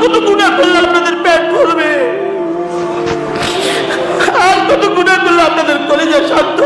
কত গুণা করলে আপনাদের পেট ভরবে? আর কত গুণা করলে আপনাদের কলেজে শান্ত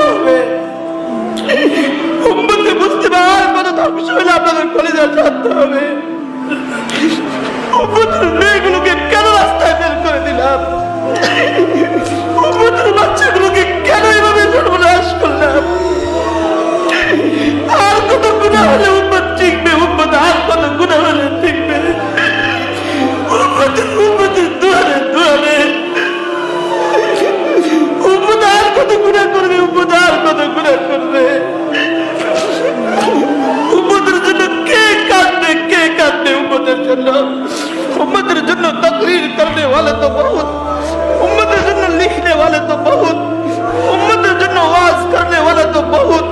গুণা করবে। উম্মতের জন্য কে কাঁদবে কে কাঁদবে উম্মতের জন্য? উম্মতের জন্য তকরির করতে वाले তো বহুত। উম্মতের জন্য লিখনে वाले তো বহুত। উম্মতের জন্য ওয়াজ করতে वाले তো বহুত।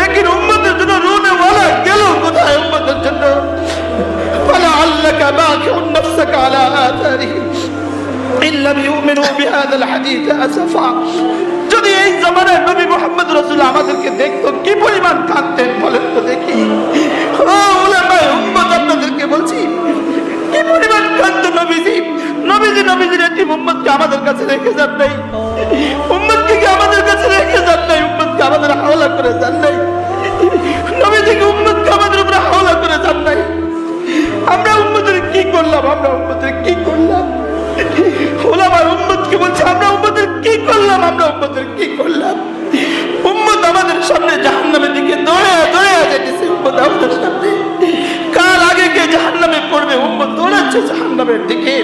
লেকিন উম্মতের জন্য রোনে वाला গেল কোথায় উম্মতের জন্য? فلعلك باخع نفسك على آثارهم إن لم يؤمنوا بهذا الحديث أسفا যদি এই জমানায় নবী মোহাম্মদ রসুল আমাদেরকে দেখতো, কি পরিমাণ কাঁদতেন বলেন তো দেখি। আপনাদেরকে বলছি, কি পরিমাণ কাঁদতেন নবীজি? নবীজি নবীজির একটি মোহাম্মদকে আমাদের কাছে রেখে যান নাই। করলাম, আমরা উম্মতের কি করলাম? উম্মত আমাদের সামনে জাহান্নামের দিকে দৌড়ে দৌড়ে যেতেছে উম্মত আমাদের সামনে। কাল আগে কে জাহান্নামে পড়বে? উম্মত দৌড়াচ্ছে জাহান্নামের দিকে।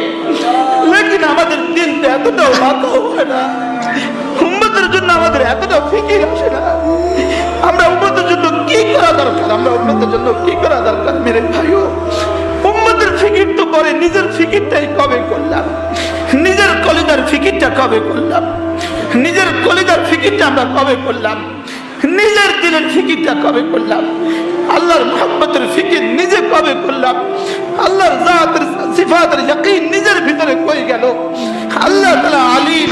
লেকিন আমাদের দিন তো এতটাও মাথা হয় না। উম্মতের জন্য আমাদের এতটা ফিকির আসে না। আমরা উম্মতের জন্য কি করা দরকার? আমরা উম্মতের জন্য কি করা দরকার মেরে ভাইও? উম্মতের ফিকির তো করে, নিজের ফিকিরটাই কবে করলাম? নিজের কলিদার ফিকিরটা কবে করলাম? নিজের কলিদার ফিকিরটা আমরা কবে করলাম? নিজের দিলের ফিকিরটা কবে করলাম? আল্লাহর মোহাম্মতের ফিকির নিজে কবে করলাম? আল্লাহর জাতের সিফাতের ইয়াকিন নিজের ভিতরে কই গেল? আল্লাহ তাআলা আলিম,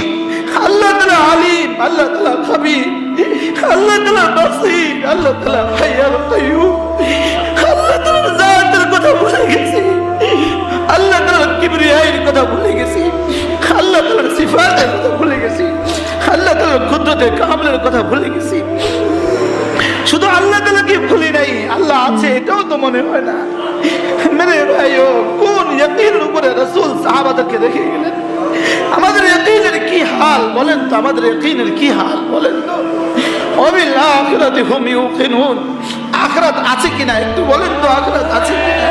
আল্লাহ তাআলা আলিম, আল্লাহ তাআলা খাবির, আল্লাহ তালা বাসীর, আল্লাহ তাআলা হাইয়াল কাইয়ুম, আল্লাহ তাআলার জাতের কথা ভুলে গেছি, আল্লাহ তাআলার কিবরিয়াইয়ের কথা ভুলে গেছি, আল্লাহ তাআলার সিফাতের কথা ভুলে গেছি। আল্লাহ তাআলার কুদরতে কামলের কথা ভুলে গেছি। শুধু আল্লাহ তাআলাকে ভুলি নাই? আল্লাহ আছে, এটাও তো মনে হয় না। মেরে ভাই, ও কোন ইয়াকিনের উপরে রাসূল সাহাবাদেরকে রেখে গেলেন? আমাদের ইয়াকিনের কি হাল বলেন তো? আমাদের ইয়াকিনের কি হাল বলেন তো? অবিল আখিরাতি হুম ইউকিনুন। আখিরাত আছে কিনা একটু বলেন তো, আখিরাত আছে কিনা?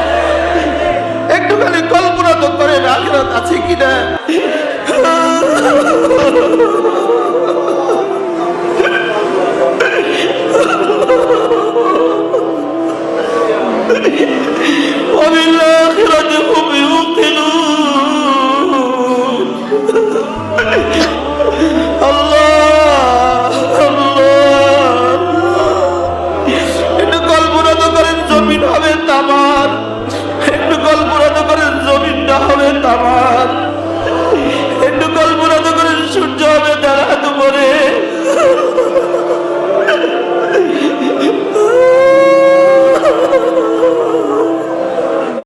একটুখানি কল্পনা তো করেন, আখিরাত আছে কিনা? وبالآخرة هم يوقنون